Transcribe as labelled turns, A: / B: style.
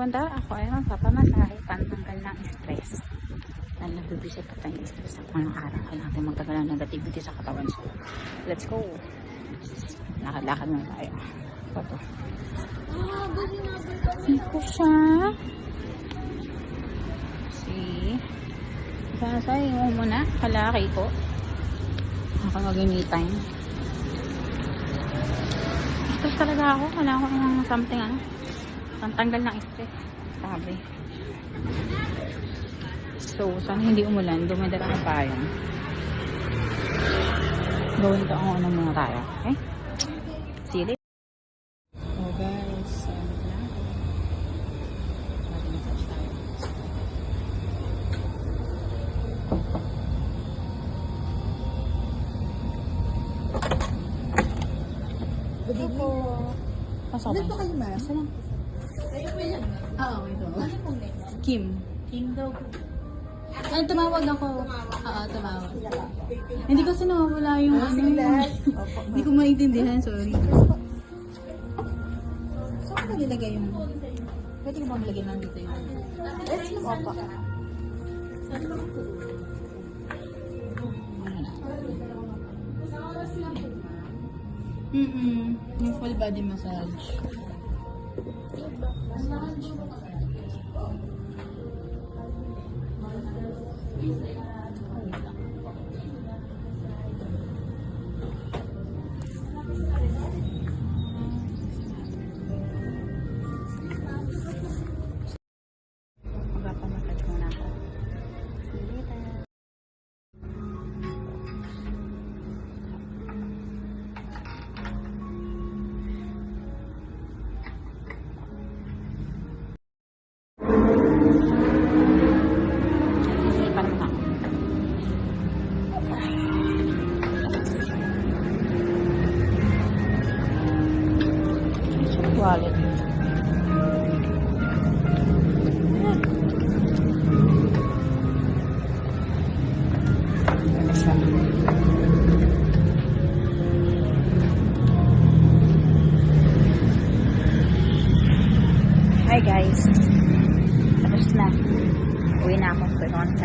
A: punta? Ako ay magpapamasahe pantanggal ng stress. Dahil nagbibisit pa tayong stress sa mga araw. Kailangan natin magtagal ng negativity sa katawan. So, let's go. Lakad-lakad muna tayo. Ito to. Ito siya. See? Basahe mo muna. Kalaki ko. Ako mag-me time. Stress talaga ako. Kailangan ko ng something ano. Pantanggal ng stress. Sabi. So, sana hindi umulan. Dumadala ang payong. Gawin ko ang ano muna tayo. Okay?
B: Good evening po.
A: Pasok ka.
B: po kayo, ma'am?
A: Isa lang.
B: Oo, ito.
A: Kim. Kim daw. Ay, tumawag ako. Oo, tumawag. Hindi kasi nawawala yung ano.
B: Opo,
A: Hindi ko maintindihan, sorry.
B: Saan ko nilagay yung...
A: Pwede ko bang lagyan lang dito yung
B: look Opo.
A: Mm-mm. Yung full body massage. Magpapamassage Hi guys. Tapos na. Uwi na ako. Pwede ako ng